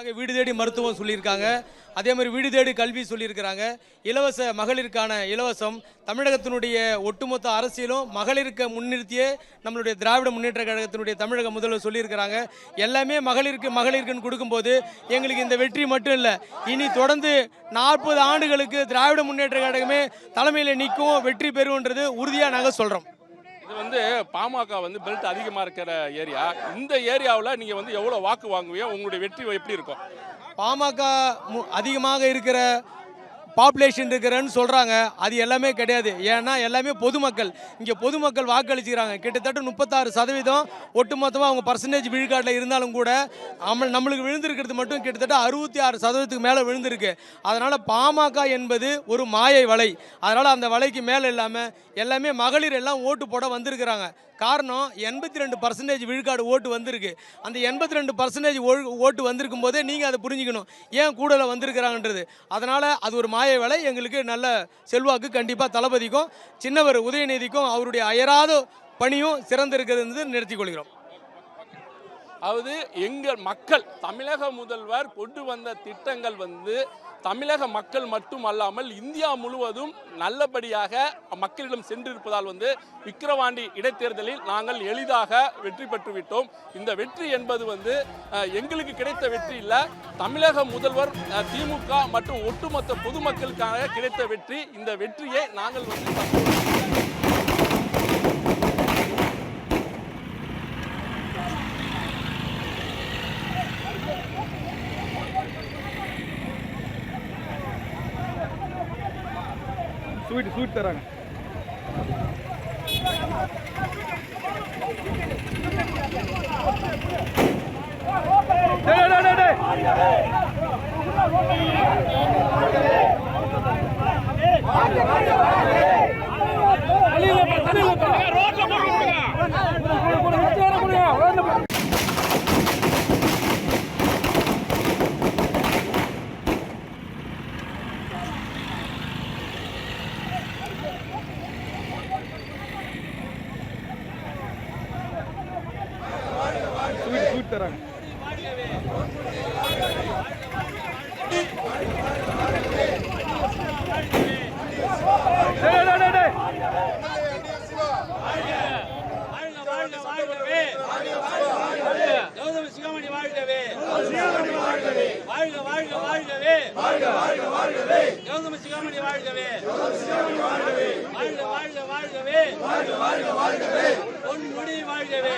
அதுக்காக வீடு தேடி மருத்துவம் சொல்லியிருக்காங்க. அதே மாதிரி வீடு தேடி கல்வி சொல்லியிருக்கிறாங்க. இலவச மகளிருக்கான இலவசம் தமிழகத்தினுடைய ஒட்டுமொத்த அரசியலும் மகளிருக்கு முன்னிறுத்தியே நம்மளுடைய திராவிட முன்னேற்ற கழகத்தினுடைய தமிழக முதல்வர் சொல்லியிருக்கிறாங்க. எல்லாமே மகளிருக்கு மகளிருக்குன்னு கொடுக்கும்போது எங்களுக்கு இந்த வெற்றி மட்டும் இல்லை இனி தொடர்ந்து நாற்பது ஆண்டுகளுக்கு திராவிட முன்னேற்ற கழகமே தலைமையில் நிற்கும் வெற்றி பெறும்ன்றது உறுதியாக நாங்கள் சொல்கிறோம் இது வந்து பாமக வந்து பெல்ட் அதிகமாக இருக்கிற ஏரியா இந்த ஏரியாவில் நீங்கள் வந்து எவ்வளோ வாக்கு வாங்குவீங்க? உங்களுடைய வெற்றி எப்படி இருக்கும்? பாமக அதிகமாக இருக்கிற பாப்புலேஷன் இருக்கிறேன்னு சொல்கிறாங்க அது எல்லாமே கிடையாது. ஏன்னா எல்லாமே பொதுமக்கள். இங்கே பொதுமக்கள் வாக்களிச்சுக்கிறாங்க. கிட்டத்தட்ட முப்பத்தாறு சதவீதம் ஒட்டுமொத்தமாக அவங்க பர்சன்டேஜ் விழுக்காட்டில் இருந்தாலும் கூட நம்ம நம்மளுக்கு விழுந்திருக்கிறது மட்டும் கிட்டத்தட்ட அறுபத்தி ஆறு சதவீதத்துக்கு மேலே விழுந்திருக்கு. அதனால் பாமக என்பது ஒரு மாயை வலை. அதனால் அந்த வலைக்கு மேலே இல்லாமல் எல்லாமே மகளிர் எல்லாம் ஓட்டு போட வந்திருக்கிறாங்க. காரணம் எண்பத்தி ரெண்டு பர்சன்டேஜ் விழுக்காடு ஓட்டு வந்திருக்கு. அந்த எண்பத்தி ரெண்டு பர்சன்டேஜ் ஓட்டு வந்திருக்கும் போதே நீங்கள் அதை புரிஞ்சுக்கணும். ஏன் கூடல வந்திருக்கிறாங்கன்றது. அதனால் அது ஒரு மாய வேலை. எங்களுக்கு நல்ல செல்வாக்கு கண்டிப்பாக தளபதிக்கும் சின்னவர் உதயநிதிக்கும் அவருடைய அயராத பணியும் சிறந்திருக்கிறது நிறுத்திக் கொள்கிறோம். அதாவது எங்கள் மக்கள் தமிழக முதல்வர் கொண்டு வந்த திட்டங்கள் வந்து தமிழக மக்கள் மட்டும் அல்லாமல் இந்தியா முழுவதும் நல்லபடியாக மக்களிடம் சென்றிருப்பதால் வந்து விக்கிரவாண்டி இடைத்தேர்தலில் நாங்கள் எளிதாக வெற்றி பெற்றுவிட்டோம். இந்த வெற்றி என்பது வந்து எங்களுக்கு கிடைத்த வெற்றி இல்லை. தமிழக முதல்வர் திமுக மற்றும் ஒட்டுமொத்த பொதுமக்களுக்காக கிடைத்த வெற்றி. இந்த வெற்றியை நாங்கள் வந்து ஸ்வீட் ஸ்வீட் தராங்க. தராங்க வாழ்க வாழ்க வாழ்கவே. வாழ்க வாழ்க வாழ்கவே. சிகாமணி வாழ்கவே வாழ்க வாழ்க வாழ்கவே பொன் முடி வாழ்கவே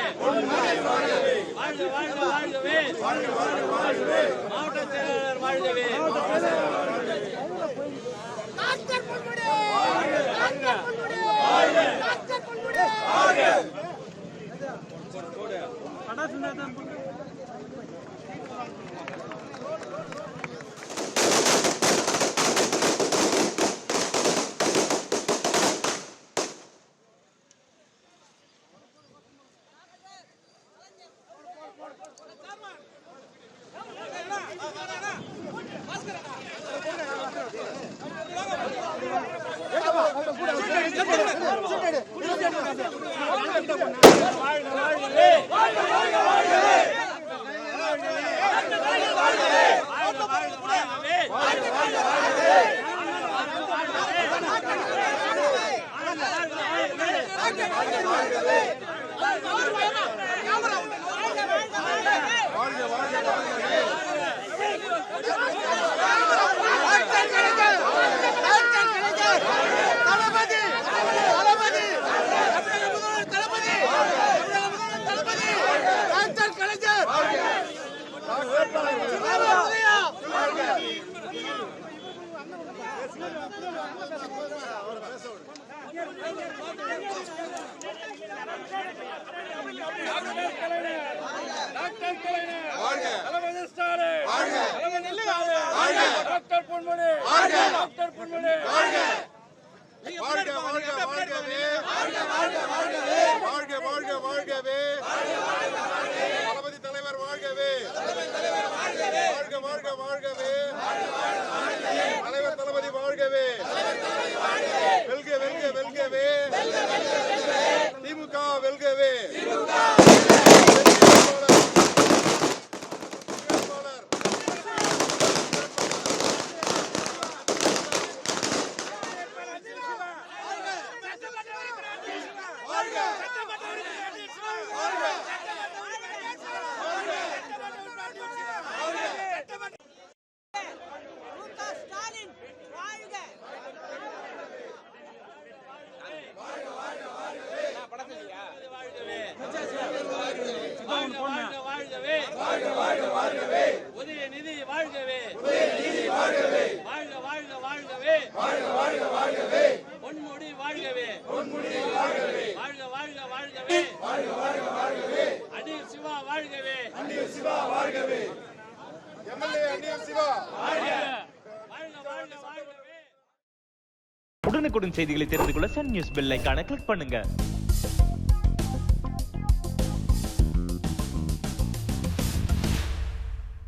வாழ்க வாழ்க வாழ்கவே மாவட்ட செயலாளர் வாழ்கவே doctor Ponmudi doctor Ponmudi doctor Ponmudi தளபதி தளபதி தமிழக முதல்வர் தளபதி தமிழக முதல்வர் தளபதி doctor Kalaignar Udhaya doctor Ponmudi doctor Ponmudi வாழ்க வாழ்க வாழ்கவே. வாழ்க வாழ்க வாழ்கவே தளபதி தலைவர் வாழ்கவே. வாழ்க வாழ்க வாழ்கவே. நிதி வாழ்கவே. உதய நிதி வாழ்கவே. வாழ்கவே. வாழ்க சிவா வாழ்கவே. அடில் சிவா. வாழ்கவே. உடனுக்குடன் செய்திகளை தெரிந்து கொள்ள சன் நியூஸ் பெல் கிளிக் பண்ணுங்க.